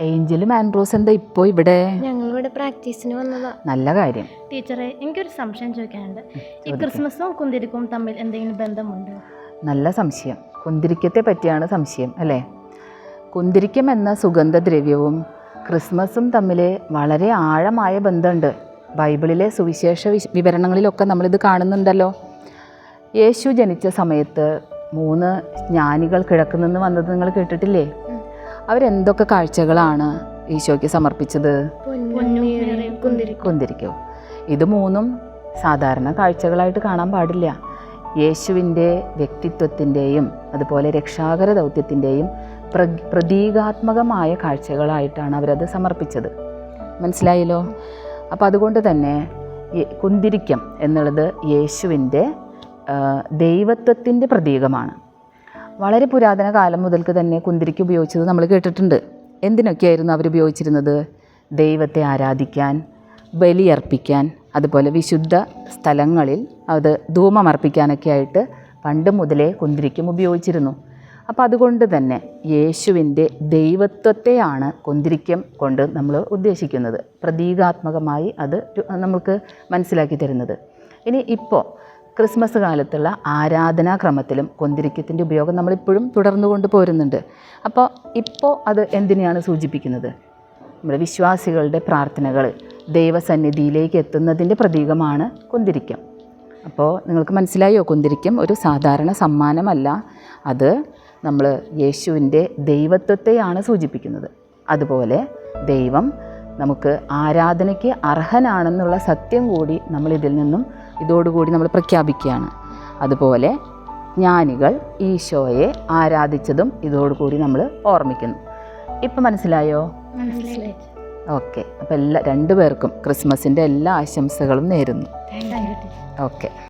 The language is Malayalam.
ഏഞ്ചലും ആൻഡ്രോസ് എന്താ ഇപ്പോൾ ഇവിടെ? ഞങ്ങളിവിടെ പ്രാക്ടീസിന് വന്നതാ. നല്ല കാര്യം. ടീച്ചറെ എനിക്കൊരു സംശയം ചോദിക്കാനുണ്ട്. ഈ ക്രിസ്മസും കുന്തിരിക്കും തമ്മിൽ എന്തെങ്കിലും ബന്ധമുണ്ടോ? നല്ല സംശയം. കുന്തിരിക്കത്തെ പറ്റിയാണ് സംശയം അല്ലേ? കുന്തിരിക്കം എന്ന സുഗന്ധദ്രവ്യവും ക്രിസ്മസും തമ്മിൽ വളരെ ആഴമായ ബന്ധമുണ്ട്. ബൈബിളിലെ സുവിശേഷ വിശ- വിവരണങ്ങളിലൊക്കെ നമ്മളിത് കാണുന്നുണ്ടല്ലോ. യേശു ജനിച്ച സമയത്ത് മൂന്ന് ജ്ഞാനികൾ കിഴക്കുനിന്ന് വന്നത് നിങ്ങൾ കേട്ടിട്ടില്ലേ? അവരെന്തൊക്കെ കാഴ്ചകളാണ് ഈശോയ്ക്ക് സമർപ്പിച്ചത്? കുന്തിരിക്കോ. ഇത് മൂന്നും സാധാരണ കാഴ്ചകളായിട്ട് കാണാൻ പാടില്ല. യേശുവിന്റെ വ്യക്തിത്വത്തിന്റെയും അതുപോലെ രക്ഷാകര ദൗത്യത്തിന്റെയും പ്ര പ്രതീകാത്മകമായ കാഴ്ചകളായിട്ടാണ് അവരത് സമർപ്പിച്ചത്. മനസ്സിലായല്ലോ? അപ്പോൾ അതുകൊണ്ട് തന്നെ കുന്തിരിക്കം എന്നുള്ളത് യേശുവിന്റെ ദൈവത്വത്തിന്റെ പ്രതീകമാണ്. വളരെ പുരാതന കാലം മുതൽക്ക് തന്നെ കുന്തിരിക്ക ഉപയോഗിച്ചത് നമ്മൾ കേട്ടിട്ടുണ്ട്. എന്തിനൊക്കെയായിരുന്നു അവർ ഉപയോഗിച്ചിരുന്നത്? ദൈവത്തെ ആരാധിക്കാൻ ബലിയർപ്പിക്കാൻ അതുപോലെ വിശുദ്ധ സ്ഥലങ്ങളിൽ അത് ധൂമമർപ്പിക്കാനൊക്കെ ആയിട്ട് പണ്ട് മുതലേ കുന്തിരിക്കും ഉപയോഗിച്ചിരുന്നു. അപ്പോൾ അതുകൊണ്ട് തന്നെ യേശുവിന്റെ ദൈവത്വത്തെയാണ് കുന്തിരിക്കം കൊണ്ട് നമ്മൾ ഉദ്ദേശിക്കുന്നത്. പ്രതീകാത്മകമായി അത് നമുക്ക് മനസ്സിലാക്കി തരുന്നത്. ഇനി ഇപ്പോൾ ക്രിസ്മസ് കാലത്തുള്ള ആരാധനാക്രമത്തിലും കൊന്തിരിക്കത്തിന്റെ ഉപയോഗം നമ്മളിപ്പോഴും തുടർന്നു കൊണ്ട് പോരുന്നുണ്ട്. അപ്പോൾ ഇപ്പോൾ അത് എന്തിനെയാണ് സൂചിപ്പിക്കുന്നത്? നമ്മുടെ വിശ്വാസികളുടെ പ്രാർത്ഥനകൾ ദൈവസന്നിധിയിലേക്ക് എത്തുന്നതിന്റെ പ്രതീകമാണ് കുന്തിരിക്കം. അപ്പോൾ നിങ്ങൾക്ക് മനസ്സിലായോ? കുന്തിരിക്കം ഒരു സാധാരണ സമ്മാനമല്ല. അത് നമ്മൾ യേശുവിന്റെ ദൈവത്വത്തെയാണ് സൂചിപ്പിക്കുന്നത്. അതുപോലെ ദൈവം നമുക്ക് ആരാധനയ്ക്ക് അർഹനാണെന്നുള്ള സത്യം കൂടി നമ്മളിതിൽ നിന്നും ഇതോടുകൂടി നമ്മൾ പ്രഖ്യാപിക്കുകയാണ്. അതുപോലെ ജ്ഞാനികൾ ഈശോയെ ആരാധിച്ചതും ഇതോടുകൂടി നമ്മൾ ഓർമ്മിക്കുന്നു. ഇപ്പം മനസ്സിലായോ? ഓക്കെ. അപ്പോൾ എല്ലാ രണ്ടു പേർക്കും ക്രിസ്മസിന്റെ എല്ലാ ആശംസകളും നേരുന്നു. ഓക്കെ.